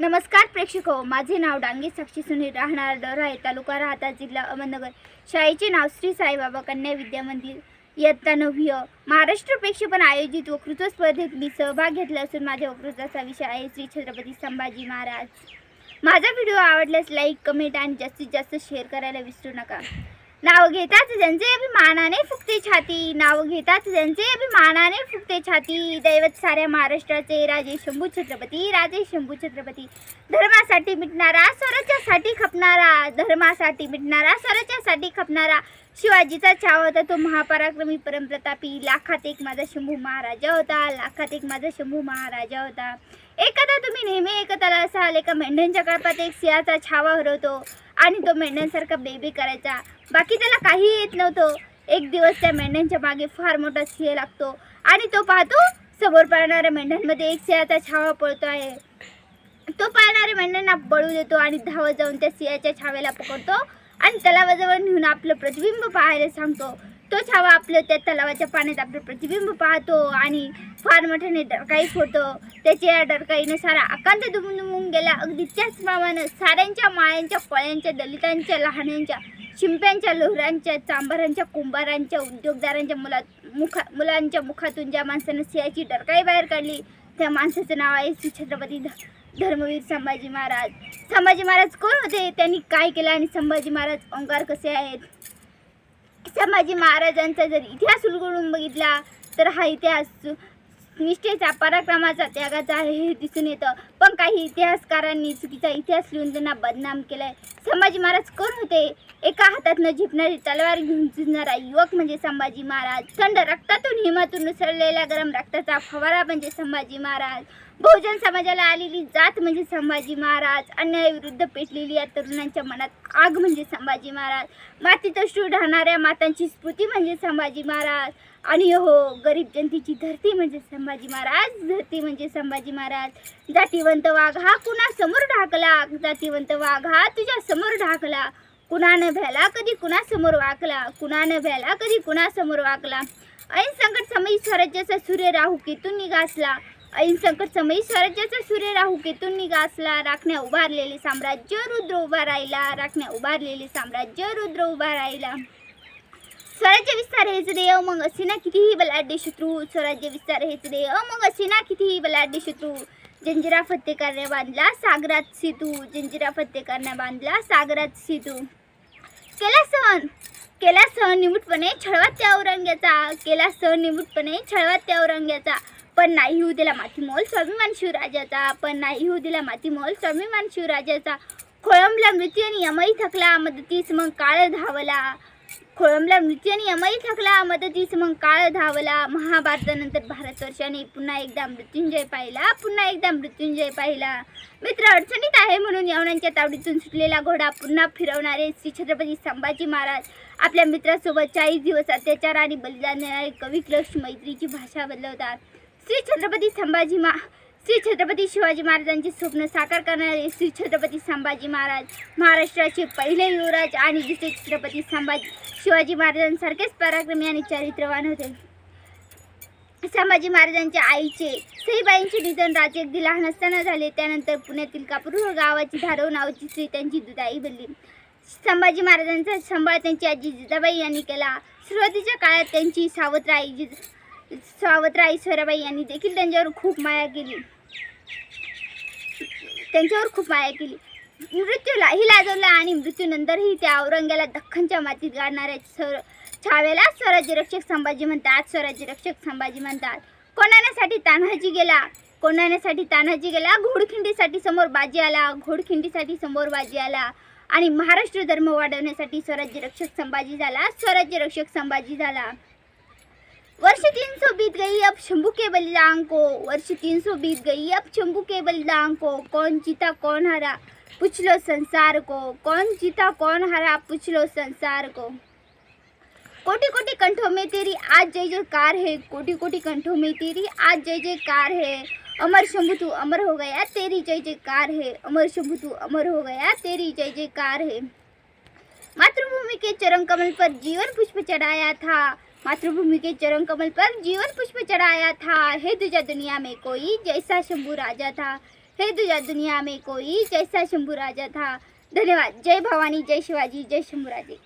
नमस्कार प्रेक्षक हो माझे नाव डांगे साक्षी सुनील राहणार. डोराळे तालुका राहता जिल्हा अहमदनगर. शाळेचे नाव श्री साईबाबा कन्या विद्या मंदिर. इयत्ता नववी महाराष्ट्र प्रेक्षेपण आयोजित वकृत्व स्पर्धेत मी सहभाग घेतला असून माझ्या वकृत्वाचा विषय आहे श्री छत्रपती संभाजी महाराज. माझा व्हिडिओ आवडल्यास लाईक कमेंट आणि जास्तीत जास्त शेअर करायला विसरू नका. नाव घेताच ज्यांचे अभिमानाने फुकते छाती. नाव घेताच ज्यांचे अभिमानाने फुकते छाती. दैवत साऱ्या महाराष्ट्राचे राजे शंभू छत्रपती राजे शंभू छत्रपती. धर्मासाठी मिटणारा स्वराज्यासाठी खपणारा. धर्मासाठी मिटणारा स्वराज्यासाठी खपणारा. शिवाजीचा छावा होता तो महापराक्रमी परमप्रतापी लाखात एक माझा शंभू महाराजा होता. लाखात एक माझा शंभू महाराजा होता. एकदा तुम्ही नेहमी एकताला असाल एका मेंढ्यांच्या कळपात एक सिंहाचा छावा हरवतो आणि तो मेंढ्यांसारखा बेबी करायचा. बाकी त्याला काही येत नव्हतं. एक दिवस त्या मेंढ्यांच्या मागे फार मोठा सिंह लागतो आणि तो पाहतो समोर पाळणाऱ्या मेंढ्यांमध्ये एक सिंहाचा छावा पळतो आहे. तो पाळणाऱ्या मेंढ्यांना बळू देतो आणि धावत जाऊन त्या सिंहाच्या छाव्याला पकडतो आणि तलावाजवळ नेऊन आपलं प्रतिबिंब पाहायला सांगतो. तो छावा आपलं त्या तलावाच्या पाण्यात आपलं प्रतिबिंब पाहतो आणि फार मोठ्याने डरकाई फोडतो. त्याच्या या डरकाईने सारा आकांत दुमून दुमून गेला. अगदी त्याच प्रमाणे साऱ्यांच्या माळ्यांच्या फळ्यांच्या दलितांच्या लहान्यांच्या शिंप्यांच्या लोहरांच्या चांभारांच्या कुंभारांच्या उद्योगदारांच्या मुला मुखा मुलांच्या मुखातून ज्या माणसानं सिंहाची डरकाई बाहेर काढली त्या माणसाचं नाव आहे श्री छत्रपती ध- धर्मवीर संभाजी महाराज. संभाजी महाराज कोण होते? त्यांनी काय केलं आणि संभाजी महाराज ओंकार कसे आहेत? संभाजी महाराजांचा जर इतिहास उलगडून बघितला तर हा इतिहास निष्ठेचा पराक्रमाचा त्यागाचा आहे हे दिसून येतं. पण काही इतिहासकारांनी चुकीचा इतिहास लिहून त्यांना बदनाम केलाय. संभाजी महाराज कोण होते? एका हातातनं झिपणारी तलवार घेऊन झुजणारा युवक म्हणजे संभाजी महाराज. थंड रक्तातून हिमातून उसळलेल्या गरम रक्ताचा फवारा म्हणजे संभाजी महाराज. बहुजन समाजाला आलेली जात म्हणजे संभाजी महाराज. अन्यायाविरुद्ध पेटलेली या तरुणांच्या मनात आग म्हणजे संभाजी महाराज. मातीत अश्रू राहणाऱ्या मातांची स्मृती म्हणजे संभाजी महाराज. आणि हो गरीब जनतेची धरती म्हणजे संभाजी महाराज. धरती म्हणजे संभाजी महाराज. जातीवंत वाघ हा कुणासमोर ढाकला? जातीवंत वाघ हा तुझ्या समोर ढाकला. कुणानं भ्याला कधी कुणासमोर वाकला? कुणानं भ्याला कधी कुणासमोर वाकला? ऐन संकट समयी स्वराज्याचा सूर्य राहू केतून निघासला. ऐन संकट समयी स्वराज्याचा सूर्य राहू केतून निघासला. राखण्या उभारलेले साम्राज्य रुद्र उभा राहिला. राखण्या उभारलेले साम्राज्य रुद्र उभा राहिला. स्वराज्य विस्तार हेच देव मग असे कितीही बलाढ्य शत्रू स्वराज्य विस्तार हेच देव मग असे ना कितीही बलाढ्य शत्रू. जंजिरा फत्ते करण्या बांधला सागरात सेतू. जंजिरा फत्ते करण्या बांधला सागरात सेतू. केला सहन केला सहन निमूटपणे छळवात त्या औरंग्याचा. केला सहन निमूटपणे छळवात त्या औरंग्याचा. पण नाही होऊ दिला मातीमोल स्वाभिमान शिवराजाचा पण नाही होऊ दिला मातीमोल स्वाभिमान शिवराजाचा खोळंबला मृत्यू आणि यमही थकला मदतीस मग काळ धावला. खोळंबला मृत्यूने आणि यमई थकला मदतीस मग काळ धावला. महाभारतानंतर भारतवर्षाने पुन्हा एकदा मृत्युंजय पाहिला. पुन्हा एकदा मृत्युंजय पाहिला. मित्र अडचणीत आहे म्हणून यवनांच्या तावडीतून सुटलेला घोडा पुन्हा फिरवणारे श्री छत्रपती संभाजी महाराज आपल्या मित्रासोबत चाळीस दिवस अत्याचार आणि बलिदान देणारे कविक्लक्ष मैत्रीची भाषा बदलवतात. श्री छत्रपती संभाजी महा श्री छत्रपती शिवाजी महाराजांचे स्वप्न साकार करणारे श्री छत्रपती संभाजी महाराज महाराष्ट्राचे पहिले युवराज आणि दुसरे छत्रपती संभाजी शिवाजी महाराजांसारखेच पराक्रमी आणि चारित्र्यवान होते. संभाजी महाराजांच्या आईचे सईबाईंचे निधन राजे अगदी लहान असताना झाले. त्यानंतर पुण्यातील कापूर गावाची धारव नावाची स्त्री त्यांची दुधाई बनली. संभाजी महाराजांचा सांभाळ त्यांची आजी जिजाबाई यांनी केला. सुरुवातीच्या काळात त्यांची सावत्र आई जिज सावत्र आई यांनी देखील त्यांच्यावर खूप माया केली. त्यांच्यावर खूप माया केली. मृत्यूलाही लाजवला आणि मृत्यूनंतरही त्या औरंग्याला दख्खनच्या मातीत गाडणाऱ्या सर छाव्याला स्वराज्य रक्षक संभाजी म्हणतात स्वराज्य रक्षक संभाजी म्हणतात. कोणाण्यासाठी तान्हाजी गेला. कोणाण्यासाठी तान्हाजी गेला. घोडखिंडीसाठी समोर बाजी आला. घोडखिंडीसाठी समोर बाजी आला. आणि महाराष्ट्र धर्म वाढवण्यासाठी स्वराज्य रक्षक संभाजी झाला. स्वराज्य रक्षक संभाजी झाला. वर्ष तीन सौ बीत गई, अब शंभू के बलिदान को वर्ष तीन सौ बीत गई, अब शंभू के बलिदान को कौन जीता, कौन हरा, पूछ लो संसार को। कौन जीता, कौन हरा, पूछ लो संसार को। कोटि कोटि कंठों में तेरी आज जय जयकार है। कोटि कोटि कंठों में तेरी आज जय जयकार है। अमर शंभु, तू अमर हो गया, तेरी जय जयकार है। अमर शंभु, तू अमर हो गया, तेरी जय जयकार है। मातृभूमि के चरण कमल पर जीवन पुष्प चढ़ाया था। मातृभूमि के चरण कमल पर जीवन पुष्प चढ़ाया था हे दुजा दुनिया में कोई जैसा शंभू राजा था। हे दुजा दुनिया में कोई जैसा शंभू राजा था। धन्यवाद। जय भवानी जय शिवाजी जय शंभूराजे।